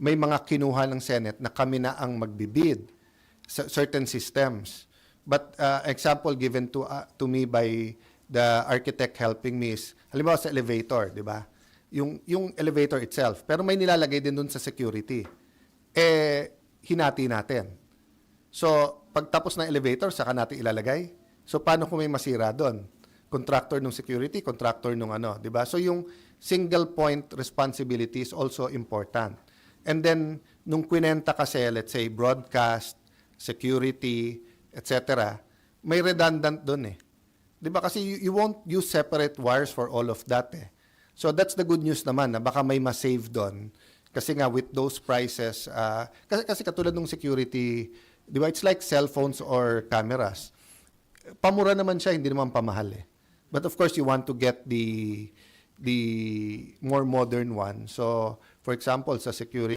may mga kinuha ng Senate na kami na ang magbibid sa certain systems. But uh, example given to uh, to me by the architect helping me is halimbawa sa elevator, di ba? Yung yung elevator itself, pero may nilalagay din doon sa security. Eh hinati natin. So, pagtapos ng elevator, saka natin ilalagay. So, paano kung may masira doon? Contractor ng security, contractor ng ano, di ba? So, yung single point responsibility is also important. And then, nung kwinenta kasi, let's say, broadcast, security, etc., may redundant doon eh. Di ba? Kasi you, you won't use separate wires for all of that eh. So, that's the good news naman na baka may ma-save doon. Kasi nga, with those prices, ah, kasi, kasi katulad ng security, di ba, it's like cell phones or cameras. Pamura naman siya, hindi naman pamahal eh. But of course, you want to get the the more modern one. So, for example, sa security,